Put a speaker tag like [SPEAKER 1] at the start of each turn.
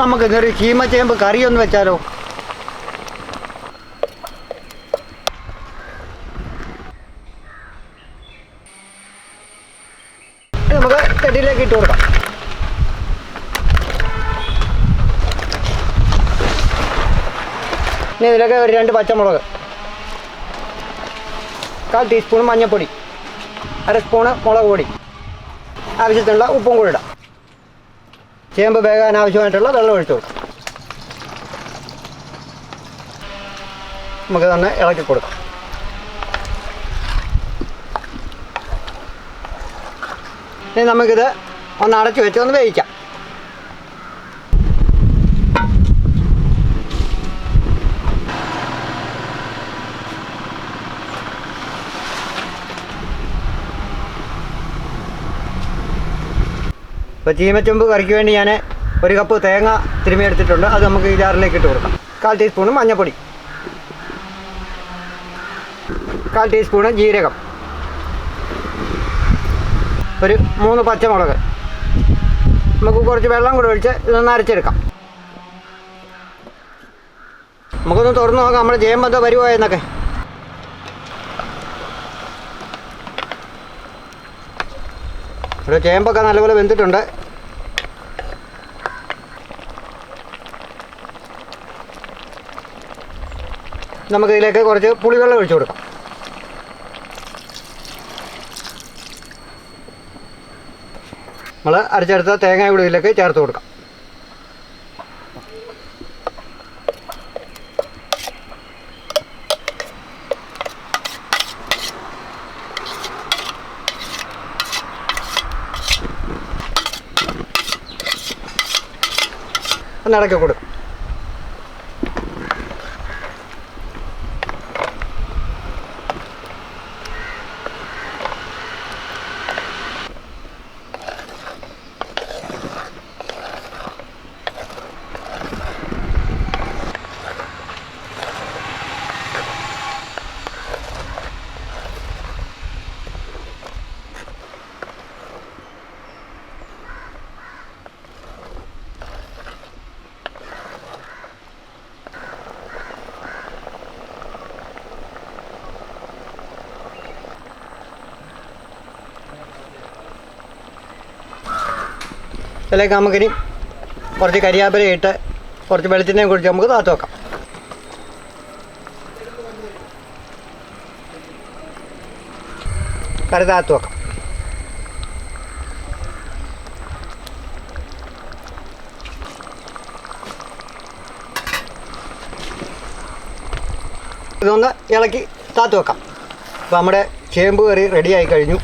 [SPEAKER 1] നമുക്ക് ഇന്നൊരു ചീമച്ചേമ്പ് കറി ഒന്ന് വെച്ചാലോ? നമുക്ക് ചെടിയിലേക്ക് ഇട്ട് കൊടുക്കാം. ഇനി ഇതിലൊക്കെ ഒരു രണ്ട് പച്ചമുളക്. കാൽ ടീസ്പൂൺ മഞ്ഞൾപ്പൊടി. അര സ്പൂണ് മുളക് പൊടി. ആവശ്യത്തിനുള്ള ഉപ്പും കൂടി ഇടാം. ചേമ്പ് വേകാൻ ആവശ്യമായിട്ടുള്ള വെള്ളം ഒഴിച്ചു. കൊടുക്കാം നമുക്ക് തന്നെ ഇളക്കി കൊടുക്കാം. ഇനി നമുക്കിത് ഒന്ന് അടച്ചു വെച്ച് ഒന്ന് വേവിക്കാം. ഇപ്പോൾ ചീമച്ചൊമ്പ് കറിക്ക് വേണ്ടി ഞാൻ ഒരു കപ്പ് തേങ്ങ തിരുമ്മി എടുത്തിട്ടുണ്ട്. അത് നമുക്ക് ഈ ജാറിലേക്ക് ഇട്ട് കൊടുക്കാം. കാൽ ടീസ്പൂണ് മഞ്ഞൾപ്പൊടി കാൽ ടീസ്പൂണ് ജീരകം. ഒരു മൂന്ന് പച്ചമുളക്. നമുക്ക് കുറച്ച് വെള്ളം കൂടെ ഒഴിച്ച് ഇതൊന്ന് അരച്ചെടുക്കാം. നമുക്കൊന്ന് തുറന്ന് നോക്കാം. നമ്മുടെ വരുമോ ഇവിടെ ചേമ്പൊക്കെ നല്ലപോലെ വെന്തിട്ടുണ്ട്. നമുക്ക് ഇതിലേക്ക് കുറച്ച് പുളിവെള്ളം ഒഴിച്ചു കൊടുക്കാം. നമ്മൾ അരച്ചെടുത്ത തേങ്ങ കൂടി ഇതിലേക്ക് ചേർത്ത് കൊടുക്കാം. ഒന്ന് ഇടയ്ക്ക് ഇതിലേക്ക് നമുക്കിനി കുറച്ച് കരിയാപ്പില ഇട്ട് കുറച്ച് വെളിച്ചെണ്ണയും കുറിച്ച് നമുക്ക് താത്തു വെക്കാം. കറി താത്തു വെക്കാം. ഇതൊന്ന് ഇളക്കി താത്തു വെക്കാം. അപ്പോൾ നമ്മുടെ ചേമ്പ് കറി റെഡി ആയി കഴിഞ്ഞു.